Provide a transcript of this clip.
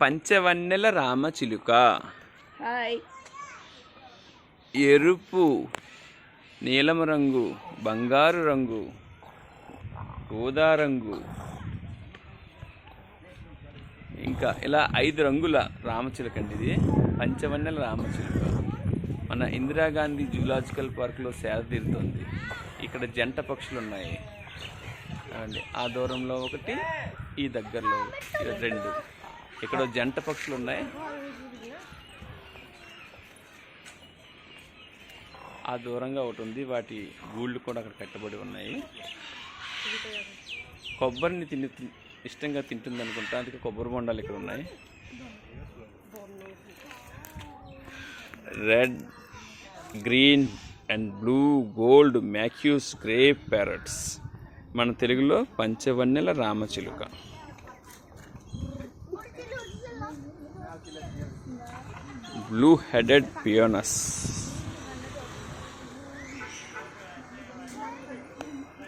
పంచవన్నెల రామచిలుక. ఎరుపు నీలము రంగు బంగారు రంగు ఊదా రంగు. ఇంకా ఇలా ఐదు రంగుల రామచిలుక అండి ఇది. పంచవన్నెల రామచిలుక. మన ఇందిరాగాంధీ జూలాజికల్ పార్క్లో సేద తీరుతుంది. ఇక్కడ జంట పక్షులు ఉన్నాయి. అండి ఆ దూరంలో ఒకటి ఈ దగ్గరలో. రెండు. ఇక్కడ జంట పక్షులు ఉన్నాయి. ఆ దూరంగా ఒకటి ఉంది. వాటి గూళ్ళు కూడా అక్కడ కట్టబడి ఉన్నాయి. కొబ్బరిని తిని ఇష్టంగా తింటుంది అనుకుంటా. అందుకే కొబ్బరి బొండాలు ఇక్కడ ఉన్నాయి. Red green and blue gold macaws grey parrots మన తెలుగులో పంచవన్నెల రామచిలుక. blue headed peonus